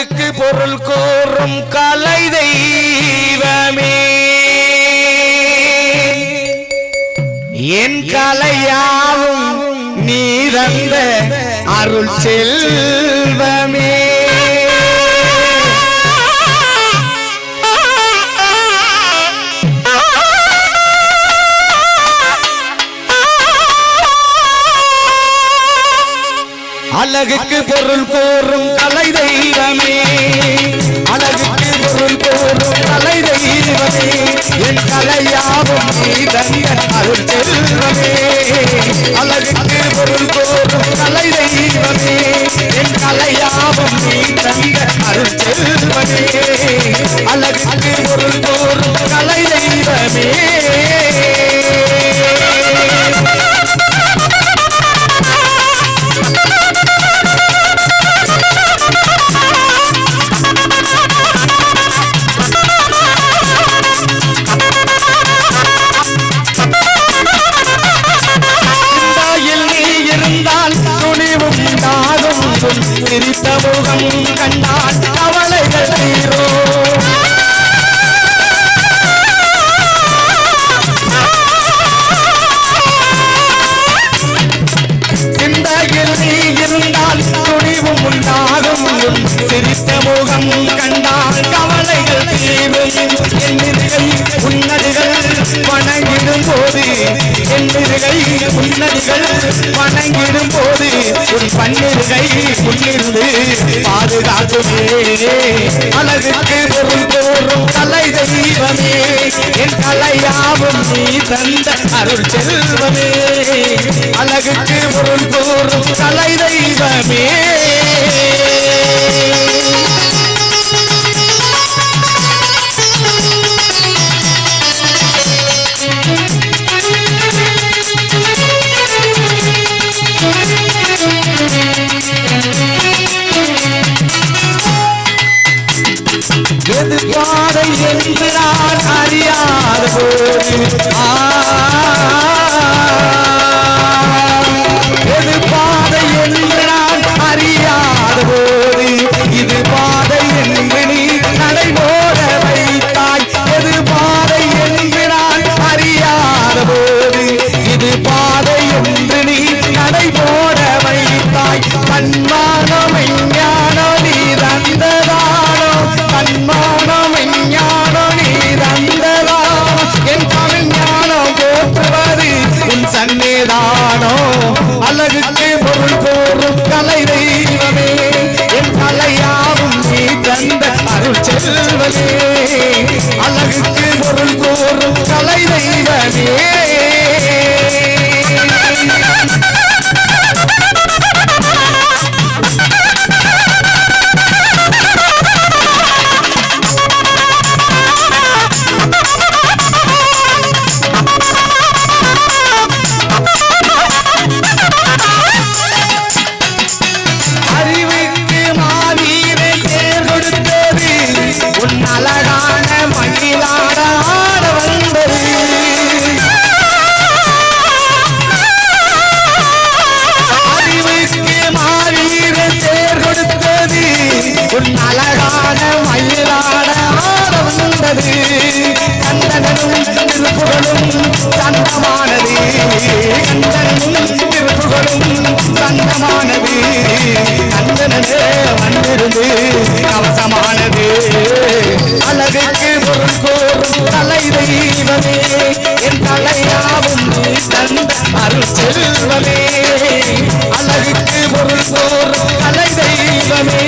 அழகுக்கு பொருள் கோரும் கலை தெய்வமே. என் கலையாவும் நீ தந்த அருள் செல்வமே. அழகுக்கு பொருள் கோரும் கலை தெய்வமே. அழகுக்கு பொருள் கோரும் கலை தெய்வமே. என் கலையாவும் நீ அருள் செல்வமே. அழகுக்கு பொருள் கோரும் கலை தெய்வமே. என் கலையாவும் நீ தந்த அருள் செல்வமே. அழகுக்கு பொருள் கோரும் கலை தெய்வமே. சிரித்த முகம் கண்டால் கவலைகள் தீரோ சிந்தையில் நீ இருந்தால் துணிவும் உண்டாகும் சிரித்த முகம் கண்டால் கவலைகள் தீரும் என்னிருகை உன்னடிகள் வணங்கிடும் பன்னிருகை உன்னடிகள் வணங்கிடும் போது உன் பன்னிருகை முன்னிருந்து பாதுகாக்குமே அழகுக்கு பொருள் கோரும் கலை தெய்வமே என் கலையாவும் நீ தந்த அருள் செல்வமே அழகுக்கு பொருள் கோரும் கலை தெய்வமே போது ஆ, அருள் செல்வனே அழகுக்கு பொருள் கோரும் கலை தெய்வனே கந்தனும் திருப்புகளும் சந்தமானது கந்தனது வந்திருந்து கவசமானது அழகுக்கு பொருள் கோரும் கலை தெய்வமே என் தலையாவும் தந்த அருள் செல்வமே அழகுக்கு பொருள் கோரும் தெய்வமே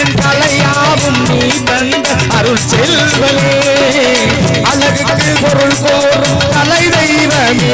என் தலையாவும் நீ தந்த அருள் செல்வமே அழகுக்கு பொருள் கோரும் தெய்வமே.